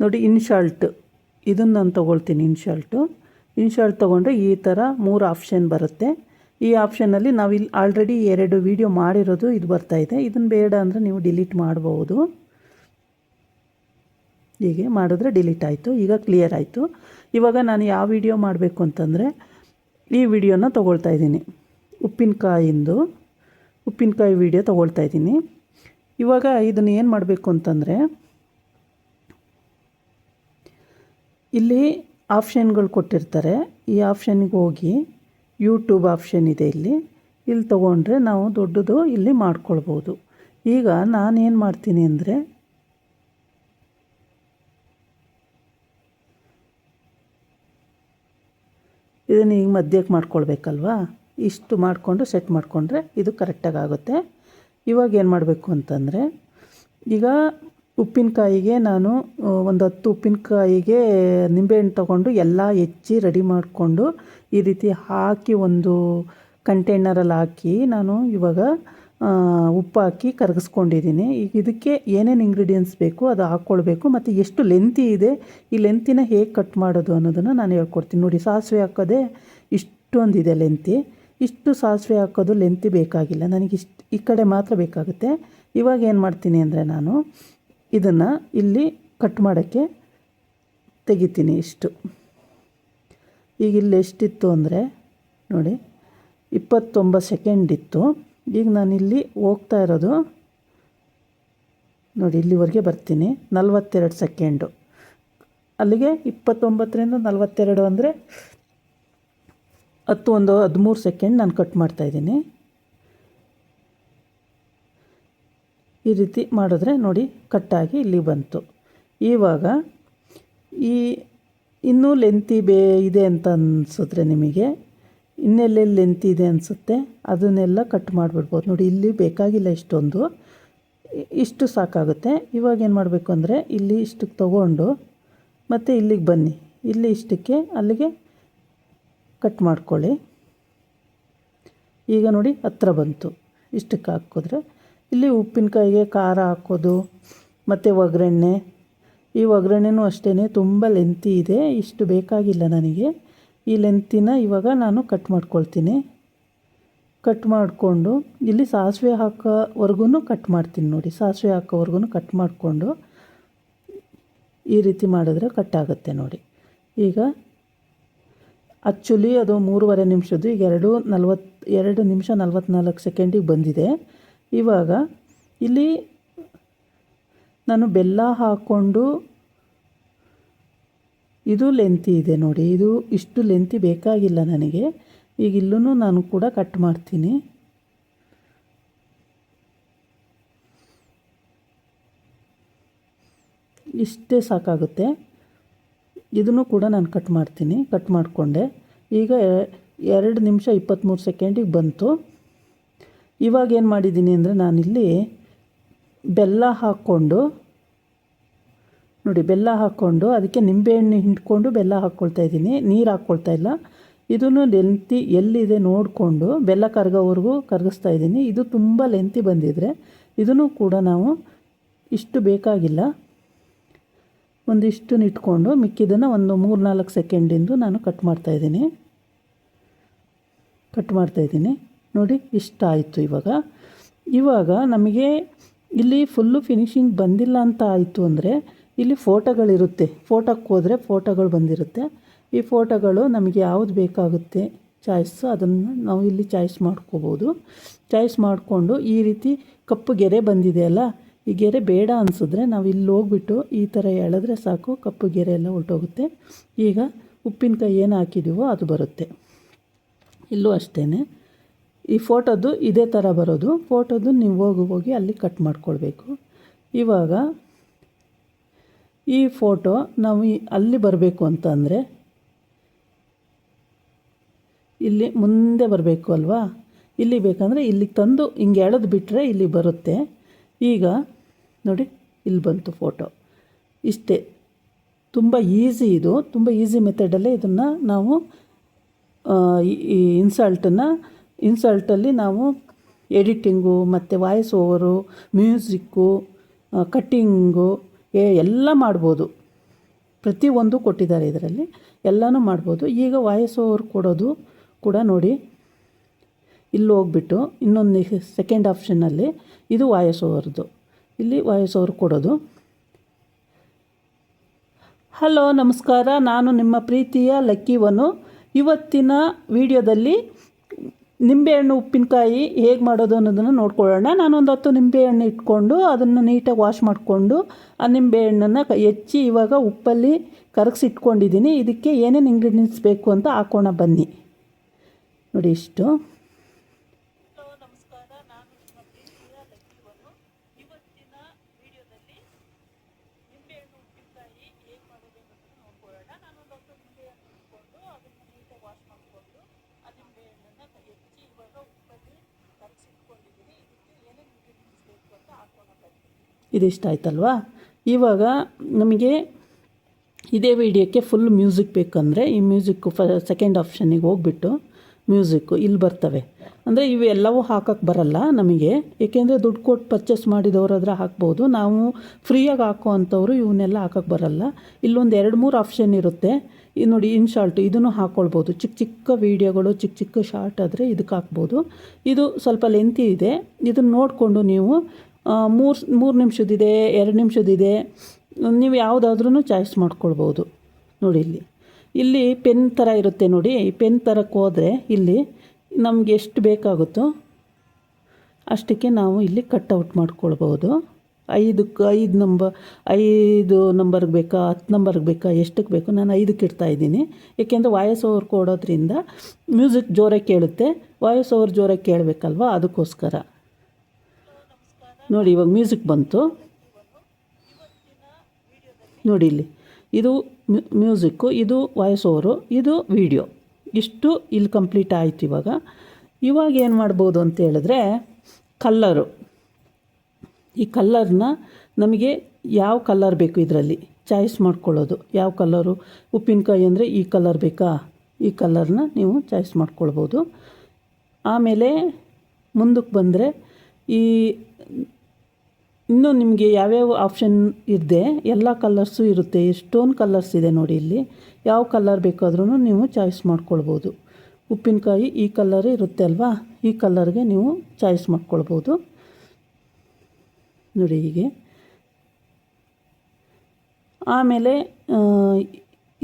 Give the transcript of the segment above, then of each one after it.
ನೋಡಿ, ಇನ್ಶಾಲ್ಟ್. ಇದನ್ನು ನಾನು ತೊಗೊಳ್ತೀನಿ, ಇನ್ಶಾಲ್ಟು. ಇನ್ಶಾಲ್ಟ್ ತೊಗೊಂಡ್ರೆ ಈ ಥರ ಮೂರು ಆಪ್ಷನ್ ಬರುತ್ತೆ. ಈ ಆಪ್ಷನಲ್ಲಿ ನಾವು ಇಲ್ಲಿ ಆಲ್ರೆಡಿ ಎರಡು ವೀಡಿಯೋ ಮಾಡಿರೋದು, ಇದು ಬರ್ತಾ ಇದೆ. ಇದನ್ನು ಬೇಡ ಅಂದರೆ ನೀವು ಡಿಲೀಟ್ ಮಾಡಬಹುದು ಹೀಗೆ ಮಾಡಿದ್ರೆ ಡಿಲೀಟ್ ಆಯಿತು. ಈಗ ಕ್ಲಿಯರ್ ಆಯಿತು. ಇವಾಗ ನಾನು ಯಾವ ವಿಡಿಯೋ ಮಾಡಬೇಕು ಅಂತಂದರೆ, ಈ ವಿಡಿಯೋನ ತೊಗೊಳ್ತಾ ಇದ್ದೀನಿ. ಉಪ್ಪಿನಕಾಯಿಂದು. ಉಪ್ಪಿನಕಾಯಿ ವಿಡಿಯೋ ತೊಗೊಳ್ತಾ ಇದ್ದೀನಿ. ಇವಾಗ ಇದನ್ನು ಏನು ಮಾಡಬೇಕು ಅಂತಂದರೆ, ಇಲ್ಲಿ ಆಪ್ಷನ್ಗಳು ಕೊಟ್ಟಿರ್ತಾರೆ. ಈ ಆಪ್ಷನ್ಗೆ ಹೋಗಿ ಯೂಟ್ಯೂಬ್ ಆಪ್ಷನ್ ಇದೆ ಇಲ್ಲಿ. ಇಲ್ಲಿ ತೊಗೊಂಡ್ರೆ ನಾವು ದೊಡ್ಡದು ಇಲ್ಲಿ ಮಾಡ್ಕೊಳ್ಬೋದು. ಈಗ ನಾನೇನು ಮಾಡ್ತೀನಿ ಅಂದರೆ, ಇದನ್ನು ಈಗ ಮಧ್ಯಕ್ಕೆ ಮಾಡ್ಕೊಳ್ಬೇಕಲ್ವಾ? ಇಷ್ಟು ಮಾಡಿಕೊಂಡು ಸೆಟ್ ಮಾಡಿಕೊಂಡ್ರೆ ಇದು ಕರೆಕ್ಟಾಗಿ ಆಗುತ್ತೆ. ಇವಾಗ ಏನು ಮಾಡಬೇಕು ಅಂತಂದರೆ, ಈಗ ಉಪ್ಪಿನಕಾಯಿಗೆ ನಾನು ಒಂದು ಹತ್ತು ಉಪ್ಪಿನಕಾಯಿಗೆ ನಿಂಬೆಹಣ್ಣು ತೊಗೊಂಡು ಎಲ್ಲ ಹೆಚ್ಚಿ ರೆಡಿ ಮಾಡಿಕೊಂಡು ಈ ರೀತಿ ಹಾಕಿ ಒಂದು ಕಂಟೈನರಲ್ಲಿ ಹಾಕಿ ನಾನು ಇವಾಗ ಉಪ್ಪು ಹಾಕಿ ಕರಗಿಸ್ಕೊಂಡಿದ್ದೀನಿ. ಈಗ ಇದಕ್ಕೆ ಏನೇನು ಇಂಗ್ರೀಡಿಯೆಂಟ್ಸ್ ಬೇಕು ಅದು ಹಾಕ್ಕೊಳ್ಬೇಕು ಮತ್ತು ಎಷ್ಟು ಲೆಂತಿ ಇದೆ, ಈ ಲೆಂತಿನ ಹೇಗೆ ಕಟ್ ಮಾಡೋದು ಅನ್ನೋದನ್ನು ನಾನು ಹೇಳ್ಕೊಡ್ತೀನಿ. ನೋಡಿ, ಸಾಸಿವೆ ಹಾಕೋದೇ ಇಷ್ಟೊಂದಿದೆ ಲೆಂತಿ ಇಷ್ಟು ಸಾಸಿವೆ ಹಾಕೋದು ಲೆಂತಿ ಬೇಕಾಗಿಲ್ಲ. ನನಗೆ ಇಷ್ಟು, ಈ ಕಡೆ ಮಾತ್ರ ಬೇಕಾಗುತ್ತೆ. ಇವಾಗ ಏನು ಮಾಡ್ತೀನಿ ಅಂದರೆ ನಾನು ಇದನ್ನು ಇಲ್ಲಿ ಕಟ್ ಮಾಡೋಕ್ಕೆ ತೆಗಿತೀನಿ ಇಷ್ಟು. ಈಗ ಇಲ್ಲಿ ಎಷ್ಟಿತ್ತು ಅಂದರೆ, ನೋಡಿ, ಇಪ್ಪತ್ತೊಂಬತ್ತು ಸೆಕೆಂಡ್ ಇತ್ತು. ಈಗ ನಾನಿಲ್ಲಿ ಹೋಗ್ತಾ ಇರೋದು, ನೋಡಿ, ಇಲ್ಲಿವರೆಗೆ ಬರ್ತೀನಿ. ನಲ್ವತ್ತೆರಡು ಸೆಕೆಂಡು ಅಲ್ಲಿಗೆ ಇಪ್ಪತ್ತೊಂಬತ್ತರಿಂದ ನಲ್ವತ್ತೆರಡು ಅಂದರೆ ಹತ್ತು ಒಂದು ಹದಿಮೂರು ಸೆಕೆಂಡ್ ನಾನು ಕಟ್ ಮಾಡ್ತಾಯಿದ್ದೀನಿ ಈ ರೀತಿ ಮಾಡಿದ್ರೆ ನೋಡಿ ಕಟ್ಟಾಗಿ ಇಲ್ಲಿ ಬಂತು. ಇವಾಗ ಈ ಇನ್ನೂ ಲೆಂತಿ ಬೇ ಇದೆ ಅಂತ ಅನಿಸಿದ್ರೆ ನಿಮಗೆ. ಇನ್ನೆಲ್ಲೆಲ್ಲಿ ಲೆಂತಿ ಇದೆ ಅನಿಸುತ್ತೆ? ಅದನ್ನೆಲ್ಲ ಕಟ್ ಮಾಡಿಬಿಡ್ಬೋದು. ನೋಡಿ ಇಲ್ಲಿ ಬೇಕಾಗಿಲ್ಲ ಇಷ್ಟೊಂದು. ಇಷ್ಟು ಸಾಕಾಗುತ್ತೆ. ಇವಾಗ ಏನು ಮಾಡಬೇಕು ಅಂದರೆ ಇಲ್ಲಿ ಇಷ್ಟಕ್ಕೆ ತಗೊಂಡು ಮತ್ತು ಇಲ್ಲಿಗೆ ಬನ್ನಿ. ಇಲ್ಲಿ ಇಷ್ಟಕ್ಕೆ ಅಲ್ಲಿಗೆ ಕಟ್ ಮಾಡ್ಕೊಳ್ಳಿ. ಈಗ ನೋಡಿ ಹತ್ರ ಬಂತು. ಇಷ್ಟಕ್ಕೆ ಹಾಕಿದ್ರೆ ಇಲ್ಲಿ ಉಪ್ಪಿನಕಾಯಿಗೆ ಖಾರ ಹಾಕೋದು, ಮತ್ತು ಒಗ್ಗರಣೆ. ಈ ಒಗ್ಗರಣೆನೂ ಅಷ್ಟೇ ತುಂಬ ಲೆಂತಿ ಇದೆ. ಇಷ್ಟು ಬೇಕಾಗಿಲ್ಲ ನನಗೆ. ಈ ಲೆಂತಿನ ಇವಾಗ ನಾನು ಕಟ್ ಮಾಡ್ಕೊಳ್ತೀನಿ. ಕಟ್ ಮಾಡಿಕೊಂಡು ಇಲ್ಲಿ ಸಾಸಿವೆ ಹಾಕೋವರೆಗೂ ಕಟ್ ಮಾಡ್ತೀನಿ ನೋಡಿ. ಸಾಸಿವೆ ಹಾಕೋವರೆಗೂ ಕಟ್ ಮಾಡಿಕೊಂಡು ಈ ರೀತಿ ಮಾಡಿದ್ರೆ ಕಟ್ ಆಗುತ್ತೆ ನೋಡಿ. ಈಗ ಆ್ಯಕ್ಚುಲಿ ಅದು ಮೂರುವರೆ ನಿಮಿಷದ್ದು, ಈಗ ಎರಡು ನಲ್ವತ್ತು ಎರಡು ನಿಮಿಷ ನಲ್ವತ್ನಾಲ್ಕು ಸೆಕೆಂಡಿಗೆ ಬಂದಿದೆ. ಇವಾಗ, ಇಲ್ಲಿ ನಾನು ಬೆಲ್ಲ ಹಾಕ್ಕೊಂಡು, ಇದು ಲೆಂತಿ ಇದೆ ನೋಡಿ, ಇದು ಇಷ್ಟು ಲೆಂತಿ ಬೇಕಾಗಿಲ್ಲ ನನಗೆ. ಈಗ ಇಲ್ಲೂ ನಾನು ಕೂಡ ಕಟ್ ಮಾಡ್ತೀನಿ. ಇಷ್ಟೇ ಸಾಕಾಗುತ್ತೆ. ಇದನ್ನು ಕೂಡ ನಾನು ಕಟ್ ಮಾಡ್ತೀನಿ. ಕಟ್ ಮಾಡಿಕೊಂಡೆ. ಈಗ ಎರಡು ನಿಮಿಷ ಇಪ್ಪತ್ತ್ಮೂರು ಸೆಕೆಂಡಿಗೆ ಬಂತು. ಇವಾಗ ಏನು ಮಾಡಿದ್ದೀನಿ ಅಂದರೆ ನಾನಿಲ್ಲಿ ಬೆಲ್ಲ ಹಾಕ್ಕೊಂಡು, ನೋಡಿ ಬೆಲ್ಲ ಹಾಕ್ಕೊಂಡು, ಅದಕ್ಕೆ ನಿಂಬೆಹಣ್ಣು ಹಿಂಡ್ಕೊಂಡು ಬೆಲ್ಲ ಹಾಕ್ಕೊಳ್ತಾ ಇದ್ದೀನಿ. ನೀರು ಹಾಕ್ಕೊಳ್ತಾ ಇಲ್ಲ. ಇದನ್ನು ಲೆಂತಿ ಎಲ್ಲಿದೆ ನೋಡಿಕೊಂಡು ಬೆಲ್ಲ ಕರಗೋವರೆಗೂ ಕರಗಿಸ್ತಾ ಇದ್ದೀನಿ. ಇದು ತುಂಬ ಲೆಂತಿ ಬಂದಿದ್ರೆ ಇದನ್ನು ಕೂಡ ನಾವು ಇಷ್ಟು ಬೇಕಾಗಿಲ್ಲ. ಒಂದಿಷ್ಟು ಇಟ್ಕೊಂಡು ಮಿಕ್ಕಿದ್ದನ್ನು ಒಂದು ಮೂರು ನಾಲ್ಕು ಸೆಕೆಂಡಿಂದು ನಾನು ಕಟ್ ಮಾಡ್ತಾಯಿದ್ದೀನಿ ಕಟ್ ಮಾಡ್ತಾಯಿದ್ದೀನಿ ನೋಡಿ, ಇಷ್ಟ ಆಯಿತು ಇವಾಗ. ಇವಾಗ ನಮಗೆ ಇಲ್ಲಿ ಫುಲ್ಲು ಫಿನಿಶಿಂಗ್ ಬಂದಿಲ್ಲ ಅಂತ ಆಯಿತು ಅಂದರೆ ಇಲ್ಲಿ ಫೋಟೋಗಳಿರುತ್ತೆ. ಫೋಟೋಕ್ಕೆ ಹೋದರೆ ಫೋಟೋಗಳು ಬಂದಿರುತ್ತೆ. ಈ ಫೋಟೋಗಳು ನಮಗೆ ಯಾವುದು ಬೇಕಾಗುತ್ತೆ ಚಾಯ್ಸ್ ಅದನ್ನು ನಾವು ಇಲ್ಲಿ ಚಾಯ್ಸ್ ಮಾಡ್ಕೋಬೋದು. ಚಾಯ್ಸ್ ಮಾಡಿಕೊಂಡು ಈ ರೀತಿ ಕಪ್ಪು ಗೆರೆ ಬಂದಿದೆಯಲ್ಲ ಈ ಗೆರೆ ಬೇಡ ಅನಿಸಿದ್ರೆ ನಾವು ಇಲ್ಲಿ ಹೋಗ್ಬಿಟ್ಟು ಈ ಥರ ಎಳೆದ್ರೆ ಸಾಕು, ಕಪ್ಪು ಗೆರೆ ಎಲ್ಲ ಹೊರಟೋಗುತ್ತೆ ಈಗ ಉಪ್ಪಿನಕಾಯಿ ಏನು ಹಾಕಿದ್ದೀವೋ ಅದು ಬರುತ್ತೆ. ಇಲ್ಲೂ ಅಷ್ಟೇ ಈ ಫೋಟೋದು ಇದೇ ಥರ ಬರೋದು. ಫೋಟೋದು ನೀವು ಹೋಗಿ ಹೋಗಿ ಅಲ್ಲಿ ಕಟ್ ಮಾಡ್ಕೊಳ್ಬೇಕು. ಇವಾಗ ಈ ಫೋಟೋ ನಾವು ಅಲ್ಲಿ ಬರಬೇಕು ಅಂತಂದರೆ ಇಲ್ಲಿ ಮುಂದೆ ಬರಬೇಕು ಅಲ್ವಾ? ಇಲ್ಲಿ ಬೇಕಂದರೆ ಇಲ್ಲಿಗೆ ತಂದು ಹಿಂಗೆ ಎಳೆದು ಬಿಟ್ಟರೆ ಇಲ್ಲಿ ಬರುತ್ತೆ. ಈಗ ನೋಡಿ, ಇಲ್ಲಿ ಬಂತು ಫೋಟೋ ಇಷ್ಟೇ. ತುಂಬ ಈಸಿ ಇದು. ತುಂಬ ಈಸಿ ಮೆಥಡಲ್ಲೇ ಇದನ್ನು ನಾವು ಈ ಇನ್ಸಲ್ಟನ್ನು ಇನ್ಸಲ್ಟಲ್ಲಿ ನಾವು ಎಡಿಟಿಂಗು ಮತ್ತು ವಾಯ್ಸ್ ಓವರು ಮ್ಯೂಸಿಕ್ಕು ಕಟ್ಟಿಂಗು ಎಲ್ಲ ಮಾಡ್ಬೋದು. ಪ್ರತಿಯೊಂದು ಕೊಟ್ಟಿದ್ದಾರೆ ಇದರಲ್ಲಿ. ಎಲ್ಲನೂ ಮಾಡ್ಬೋದು. ಈಗ ವಾಯ್ಸ್ ಓವರ್ ಕೊಡೋದು ಕೂಡ ನೋಡಿ. ಇಲ್ಲಿ ಹೋಗ್ಬಿಟ್ಟು ಇನ್ನೊಂದು ಸೆಕೆಂಡ್ ಆಪ್ಷನ್ನಲ್ಲಿ ಇದು ವಾಯ್ಸ್ ಓವರ್ದು ಇಲ್ಲಿ ವಾಯ್ಸ್ ಓವರ್ ಕೊಡೋದು. ಹಲೋ, ನಮಸ್ಕಾರ. ನಾನು ನಿಮ್ಮ ಪ್ರೀತಿಯ ಲಕ್ಕಿವನು ಇವತ್ತಿನ ವಿಡಿಯೋದಲ್ಲಿ ನಿಂಬೆಹಣ್ಣು ಉಪ್ಪಿನಕಾಯಿ ಹೇಗೆ ಮಾಡೋದು ಅನ್ನೋದನ್ನು ನೋಡ್ಕೊಳ್ಳೋಣ. ನಾನೊಂದು ಹತ್ತು ನಿಂಬೆಹಣ್ಣು ಇಟ್ಕೊಂಡು ಅದನ್ನು ನೀಟಾಗಿ ವಾಶ್ ಮಾಡಿಕೊಂಡು ಆ ನಿಂಬೆಹಣ್ಣನ್ನು ಹೆಚ್ಚಿ ಇವಾಗ ಉಪ್ಪಲ್ಲಿ ಕರಗಿಸಿಟ್ಕೊಂಡಿದ್ದೀನಿ ಇದಕ್ಕೆ ಏನೇನು ಇಂಗ್ರೀಡಿಯೆಂಟ್ಸ್ ಬೇಕು ಅಂತ ಹಾಕೋಣ ಬನ್ನಿ. ನೋಡಿ ಇಷ್ಟು ನಮಸ್ಕಾರ ನಾನು ನಿಮ್ಮ ಪ್ರೀತಿಯ ಲಕ್ಕಿವನು ಇವತ್ತಿನ ವಿಡಿಯೋದಲ್ಲಿ ನಿಂಬೆಹಣ್ಣು ಉಪ್ಪಿನಕಾಯಿ ಹೇಗೆ ಮಾಡೋದು ಅನ್ನೋದನ್ನು ನೋಡ್ಕೊಳ್ಳೋಣ ನಾನೊಂದು ಹತ್ತು ನಿಂಬೆಹಣ್ಣು ಇಟ್ಕೊಂಡು ಅದನ್ನು ನೀಟಾಗಿ ವಾಶ್ ಮಾಡಿಕೊಂಡು ಆ ನಿಂಬೆಹಣ್ಣನ್ನು ಹೆಚ್ಚಿ ಇವಾಗ ಉಪ್ಪಲ್ಲಿ ಕರಗಿಸಿಟ್ಕೊಂಡಿದ್ದೀನಿ ಇದಕ್ಕೆ ಏನೇನು ಇಂಗ್ರೀಡಿಯೆಂಟ್ಸ್ ಬೇಕು ಅಂತ ಹಾಕೋಣ ಬನ್ನಿ ಇದಿಷ್ಟ ಆಯ್ತಲ್ವಾ? ಇವಾಗ ನಮಗೆ ಇದೇ ವಿಡಿಯೋಕ್ಕೆ ಫುಲ್ ಮ್ಯೂಸಿಕ್ ಬೇಕಂದರೆ ಈ ಮ್ಯೂಸಿಕ್ಕು ಫ ಸೆಕೆಂಡ್ ಆಪ್ಷನಿಗೆ ಹೋಗ್ಬಿಟ್ಟು ಮ್ಯೂಸಿಕ್ಕು ಇಲ್ಲಿ ಬರ್ತವೆ. ಅಂದರೆ ಇವೆಲ್ಲವೂ ಹಾಕೋಕ್ಕೆ ಬರಲ್ಲ ನಮಗೆ. ಏಕೆಂದರೆ ದುಡ್ಡು ಕೊಟ್ಟು ಪರ್ಚೇಸ್ ಮಾಡಿದವರಾದ್ರೆ ಹಾಕ್ಬೋದು. ನಾವು ಫ್ರೀಯಾಗಿ ಹಾಕೋ ಅಂಥವ್ರು ಇವನ್ನೆಲ್ಲ ಹಾಕೋಕ್ಕೆ ಬರಲ್ಲ. ಇಲ್ಲೊಂದು ಎರಡು ಮೂರು ಆಪ್ಷನ್ ಇರುತ್ತೆ. ಇದು ನೋಡಿ ಇನ್ ಶಾರ್ಟ್ ಇದನ್ನು ಹಾಕ್ಕೊಳ್ಬೋದು ಚಿಕ್ಕ ಚಿಕ್ಕ ವೀಡಿಯೋಗಳು ಚಿಕ್ಕ ಚಿಕ್ಕ ಶಾರ್ಟ್ ಆದರೆ ಇದಕ್ಕೆ ಹಾಕ್ಬೋದು. ಇದು ಸ್ವಲ್ಪ ಲೆಂತಿ ಇದೆ. ಇದನ್ನು ನೋಡಿಕೊಂಡು ನೀವು ಮೂರು ಮೂರು ನಿಮಿಷದಿದೆ, ಎರಡು ನಿಮಿಷದಿದೆ, ನೀವು ಯಾವುದಾದ್ರೂ ಚಾಯ್ಸ್ ಮಾಡ್ಕೊಳ್ಬೋದು. ನೋಡಿ ಇಲ್ಲಿ. ಇಲ್ಲಿ ಪೆನ್ ಥರ ಇರುತ್ತೆ ನೋಡಿ. ಪೆನ್ ಥರಕ್ಕೆ ಹೋದರೆ ಇಲ್ಲಿ ನಮಗೆ ಎಷ್ಟು ಬೇಕಾಗುತ್ತೋ ಅಷ್ಟಕ್ಕೆ ನಾವು ಇಲ್ಲಿ ಕಟ್ಔಟ್ ಮಾಡ್ಕೊಳ್ಬೋದು. ಐದಕ್ಕೆ ಐದು ನಂಬರ್ ಐದು ನಂಬರ್ಗೆ ಬೇಕಾ, ಹತ್ತು ನಂಬರ್ಗೆ ಬೇಕಾ ಎಷ್ಟಕ್ಕೆ ಬೇಕು ನಾನು ಐದಕ್ಕೆ ಇಡ್ತಾ ಇದ್ದೀನಿ. ಏಕೆಂದರೆ ವಾಯಸ್ ಓವರ್ ಕೊಡೋದ್ರಿಂದ ಮ್ಯೂಸಿಕ್ ಜೋರಾಗಿ ಕೇಳುತ್ತೆ. ವಾಯಸ್ ಓವರ್ ಜೋರಾಗಿ ಕೇಳಬೇಕಲ್ವ ಅದಕ್ಕೋಸ್ಕರ. ನೋಡಿ, ಇವಾಗ ಮ್ಯೂಸಿಕ್ ಬಂತು. ನೋಡಿ ಇಲ್ಲಿ. ಇದು ಮ್ಯೂಸಿಕ್ಕು ಇದು ವಾಯ್ಸ್ ಓವರು ಇದು ವಿಡಿಯೋ ಇಷ್ಟು ಇಲ್ಲಿ ಕಂಪ್ಲೀಟ್ ಆಯಿತು ಇವಾಗ. ಇವಾಗ ಏನು ಮಾಡ್ಬೋದು ಅಂತ ಹೇಳಿದ್ರೆ ಕಲ್ಲರು ಈ ಕಲ್ಲರ್ನ ನಮಗೆ ಯಾವ ಕಲ್ಲರ್ ಬೇಕು ಇದರಲ್ಲಿ? ಚಾಯ್ಸ್ ಮಾಡ್ಕೊಳ್ಳೋದು. ಯಾವ ಕಲ್ಲರು ಉಪ್ಪಿನಕಾಯಿ ಅಂದರೆ ಈ ಕಲ್ಲರ್ ಬೇಕಾ? ಈ ಕಲರ್ನ ನೀವು ಚಾಯ್ಸ್ ಮಾಡ್ಕೊಳ್ಬೋದು. ಆಮೇಲೆ ಮುಂದಕ್ಕೆ ಬಂದರೆ ಈ ಇನ್ನೂ ನಿಮಗೆ ಯಾವ್ಯಾವ ಆಪ್ಷನ್ ಇದೆ, ಎಲ್ಲ ಕಲರ್ಸು ಇರುತ್ತೆ, ಎಷ್ಟೊಂದು ಕಲರ್ಸ್ ಇದೆ ನೋಡಿ ಇಲ್ಲಿ. ಯಾವ ಕಲರ್ ಬೇಕಾದ್ರೂ ನೀವು ಚಾಯ್ಸ್ ಮಾಡ್ಕೊಳ್ಬೋದು. ಉಪ್ಪಿನಕಾಯಿ ಈ ಕಲರ್ ಇರುತ್ತೆ ಅಲ್ವಾ? ಈ ಕಲರ್ಗೆ ನೀವು ಚಾಯ್ಸ್ ಮಾಡ್ಕೊಳ್ಬೋದು. ನೋಡಿ ಹೀಗೆ. ಆಮೇಲೆ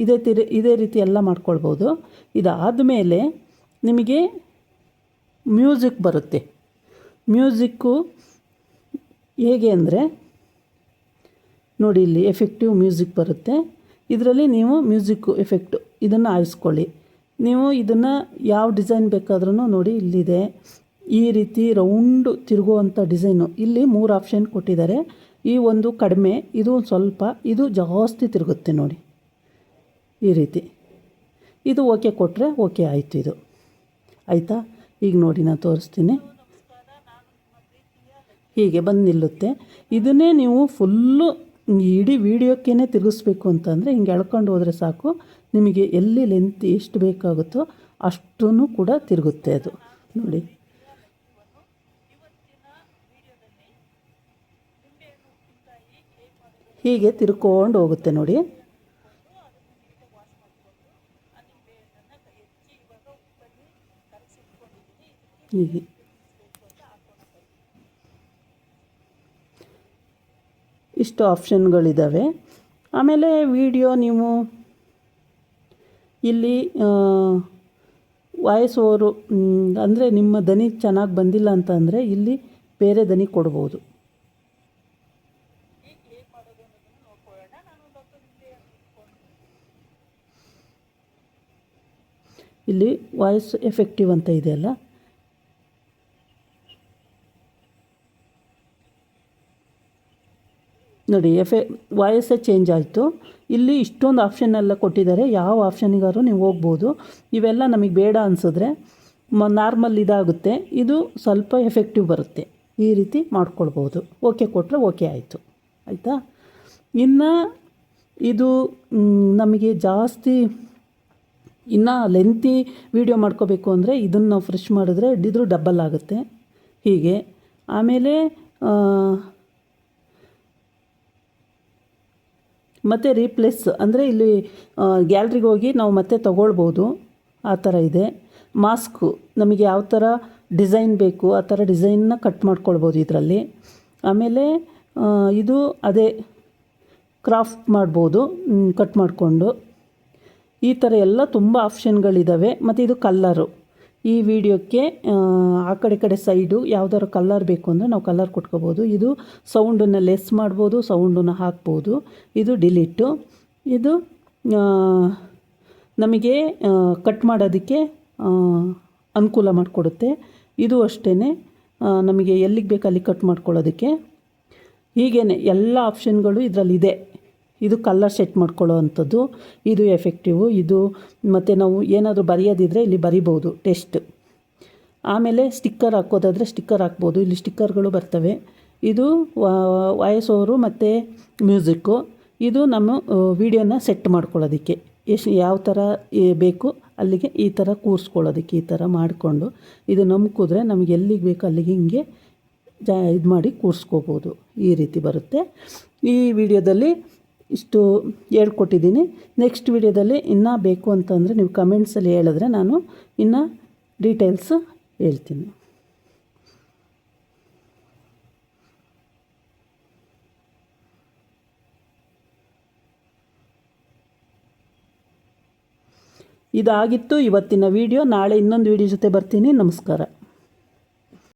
ಇದೇ ತಿರಿ ಇದೇ ರೀತಿ ಎಲ್ಲ ಮಾಡ್ಕೊಳ್ಬೋದು. ಇದಾದಮೇಲೆ ನಿಮಗೆ ಮ್ಯೂಸಿಕ್ ಬರುತ್ತೆ. ಮ್ಯೂಸಿಕ್ಕು ಹೇಗೆ ಅಂದರೆ, ನೋಡಿ ಇಲ್ಲಿ ಎಫೆಕ್ಟಿವ್ ಮ್ಯೂಸಿಕ್ ಬರುತ್ತೆ. ಇದರಲ್ಲಿ ನೀವು ಮ್ಯೂಸಿಕ್ಕು ಎಫೆಕ್ಟು ಇದನ್ನು ಆರಿಸ್ಕೊಳ್ಳಿ. ನೀವು ಇದನ್ನು ಯಾವ ಡಿಸೈನ್ ಬೇಕಾದ್ರೂ ನೋಡಿ ಇಲ್ಲಿದೆ. ಈ ರೀತಿ ರೌಂಡು ತಿರುಗುವಂಥ ಡಿಸೈನು ಇಲ್ಲಿ ಮೂರು ಆಪ್ಷನ್ ಕೊಟ್ಟಿದ್ದಾರೆ. ಈ ಒಂದು ಕಡಿಮೆ, ಇದು ಸ್ವಲ್ಪ, ಇದು ಜಾಸ್ತಿ ತಿರುಗುತ್ತೆ ನೋಡಿ. ಈ ರೀತಿ. ಇದು ಓಕೆ ಕೊಟ್ಟರೆ ಓಕೆ ಆಯಿತು ಇದು. ಆಯಿತಾ? ಈಗ ನೋಡಿ ನಾನು ತೋರಿಸ್ತೀನಿ. ಹೀಗೆ ಬಂದು ನಿಲ್ಲುತ್ತೆ. ಇದನ್ನೇ ನೀವು ಫುಲ್ಲು ಇಡೀ ವೀಡಿಯೋಕ್ಕೇ ತಿರುಗಿಸ್ಬೇಕು ಅಂತಂದರೆ ಹಿಂಗೆ ಎಳ್ಕೊಂಡು ಹೋದರೆ ಸಾಕು. ನಿಮಗೆ ಎಲ್ಲಿ ಲೆಂತ್ ಎಷ್ಟು ಬೇಕಾಗುತ್ತೋ ಅಷ್ಟೂ ಕೂಡ ತಿರುಗುತ್ತೆ ಅದು. ನೋಡಿ. ಹೀಗೆ ತಿರ್ಕೊಂಡು ಹೋಗುತ್ತೆ ನೋಡಿ. ಹೀಗೆ. ಇಷ್ಟು ಆಪ್ಷನ್ಗಳಿದ್ದಾವೆ ಆಮೇಲೆ ವಿಡಿಯೋ ನೀವು ಇಲ್ಲಿ ವಾಯ್ಸ್ ಓವರು ಅಂದರೆ ನಿಮ್ಮ ದನಿ ಚೆನ್ನಾಗಿ ಬಂದಿಲ್ಲ ಅಂತ ಅಂದರೆ ಇಲ್ಲಿ ಬೇರೆ ದನಿ ಕೊಡ್ಬೋದು. ಇಲ್ಲಿ ವಾಯ್ಸ್ ಎಫೆಕ್ಟಿವ್ ಅಂತ ಇದೆಯಲ್ಲ ನೋಡಿ ಎಫ್ ಎ ವಾಯಸ್ಸೇ ಚೇಂಜ್ ಆಯಿತು. ಇಲ್ಲಿ ಇಷ್ಟೊಂದು ಆಪ್ಷನ್ ಎಲ್ಲ ಕೊಟ್ಟಿದ್ದಾರೆ. ಯಾವ ಆಪ್ಷನಿಗಾದ್ರು ನೀವು ಹೋಗ್ಬೋದು. ಇವೆಲ್ಲ ನಮಗೆ ಬೇಡ ಅನಿಸಿದ್ರೆ ಮ ನಾರ್ಮಲ್ ಇದಾಗುತ್ತೆ. ಇದು ಸ್ವಲ್ಪ ಎಫೆಕ್ಟಿವ್ ಬರುತ್ತೆ. ಈ ರೀತಿ ಮಾಡ್ಕೊಳ್ಬೋದು. ಓಕೆ ಕೊಟ್ಟರೆ ಓಕೆ ಆಯಿತು. ಆಯಿತಾ? ಇನ್ನು ಇದು ನಮಗೆ ಜಾಸ್ತಿ ಇನ್ನು ಲೆಂತಿ ವೀಡಿಯೋ ಮಾಡ್ಕೋಬೇಕು ಅಂದರೆ ಇದನ್ನು ಫ್ರೆಶ್ ಮಾಡಿದ್ರೆ ಇದ್ರ ಡಬ್ಬಲ್ ಆಗುತ್ತೆ. ಹೀಗೆ. ಆಮೇಲೆ ಮತ್ತು ರೀಪ್ಲೇಸ್ ಅಂದರೆ ಇಲ್ಲಿ ಗ್ಯಾಲ್ರಿಗೆ ಹೋಗಿ ನಾವು ಮತ್ತೆ ತೊಗೊಳ್ಬೋದು. ಆ ಥರ ಇದೆ. ಮಾಸ್ಕು ನಮಗೆ ಯಾವ ಥರ ಡಿಸೈನ್ ಬೇಕು, ಆ ಥರ ಡಿಸೈನ್ನ ಕಟ್ ಮಾಡ್ಕೊಳ್ಬೋದು ಇದರಲ್ಲಿ. ಆಮೇಲೆ ಇದು ಅದೇ ಕ್ರಾಫ್ಟ್ ಮಾಡ್ಬೋದು ಕಟ್ ಮಾಡಿಕೊಂಡು. ಈ ಥರ ಎಲ್ಲ ತುಂಬ ಆಪ್ಷನ್ಗಳಿದ್ದಾವೆ ಮತ್ತು ಇದು ಕಲ್ಲರು ಈ ವಿಡಿಯೋಕ್ಕೆ, ಆ ಕಡೆ ಕಡೆ ಸೈಡು ಯಾವ್ದಾದ್ರು ಕಲ್ಲರ್ ಬೇಕು ಅಂದರೆ ನಾವು ಕಲ್ಲರ್ ಕೊಟ್ಕೋಬೋದು. ಇದು ಸೌಂಡನ್ನು ಲೆಸ್ ಮಾಡ್ಬೋದು, ಸೌಂಡನ್ನು ಹಾಕ್ಬೋದು. ಇದು ಡಿಲೀಟು. ಇದು ನಮಗೆ ಕಟ್ ಮಾಡೋದಕ್ಕೆ ಅನುಕೂಲ ಮಾಡಿಕೊಡುತ್ತೆ. ಇದು ಅಷ್ಟೇ ನಮಗೆ ಎಲ್ಲಿಗೆ ಬೇಕು ಅಲ್ಲಿ ಕಟ್ ಮಾಡ್ಕೊಳ್ಳೋದಕ್ಕೆ. ಹೀಗೇ ಎಲ್ಲ ಆಪ್ಷನ್ಗಳು ಇದರಲ್ಲಿದೆ. ಇದು ಕಲರ್ ಸೆಟ್ ಮಾಡ್ಕೊಳ್ಳೋ ಅಂಥದ್ದು ಇದು ಎಫೆಕ್ಟಿವು ಇದು ಮತ್ತು ನಾವು ಏನಾದರೂ ಬರೆಯೋದಿದ್ರೆ ಇಲ್ಲಿ ಬರಿಬೋದು ಟೆಸ್ಟ್ ಆಮೇಲೆ ಸ್ಟಿಕ್ಕರ್ ಹಾಕೋದಾದರೆ ಸ್ಟಿಕ್ಕರ್ ಹಾಕ್ಬೋದು. ಇಲ್ಲಿ ಸ್ಟಿಕ್ಕರ್ಗಳು ಬರ್ತವೆ. ಇದು ವಾಯ್ಸ್ ಓವರು ಮತ್ತು ಮ್ಯೂಸಿಕ್ಕು ಇದು ನಮ್ಮ ವಿಡಿಯೋನ ಸೆಟ್ ಮಾಡ್ಕೊಳ್ಳೋದಕ್ಕೆ. ಎಷ್ಟು, ಯಾವ ಥರ ಬೇಕು, ಅಲ್ಲಿಗೆ ಈ ಥರ ಕೂರಿಸ್ಕೊಳ್ಳೋದಕ್ಕೆ, ಈ ಥರ ಮಾಡಿಕೊಂಡು ಇದು ನಂಬ್ಕಿದ್ರೆ ನಮಗೆ ಎಲ್ಲಿಗೆ ಬೇಕು ಅಲ್ಲಿಗೆ ಹಿಂಗೆ ಜಾ, ಇದು ಮಾಡಿ ಕೂರಿಸ್ಕೋಬೋದು. ಈ ರೀತಿ ಬರುತ್ತೆ. ಈ ವಿಡಿಯೋದಲ್ಲಿ ಇಷ್ಟು ಹೇಳ್ಕೊಟ್ಟಿದ್ದೀನಿ. ನೆಕ್ಸ್ಟ್ ವಿಡಿಯೋದಲ್ಲಿ ಇನ್ನೂ ಬೇಕು ಅಂತಂದರೆ ನೀವು ಕಮೆಂಟ್ಸಲ್ಲಿ ಹೇಳಿದ್ರೆ ನಾನು ಇನ್ನೂ ಡೀಟೇಲ್ಸ್ ಹೇಳ್ತೀನಿ. ಇದಾಗಿತ್ತು ಇವತ್ತಿನ ವಿಡಿಯೋ. ನಾಳೆ ಇನ್ನೊಂದು ವಿಡಿಯೋ ಜೊತೆ ಬರ್ತೀನಿ. ನಮಸ್ಕಾರ.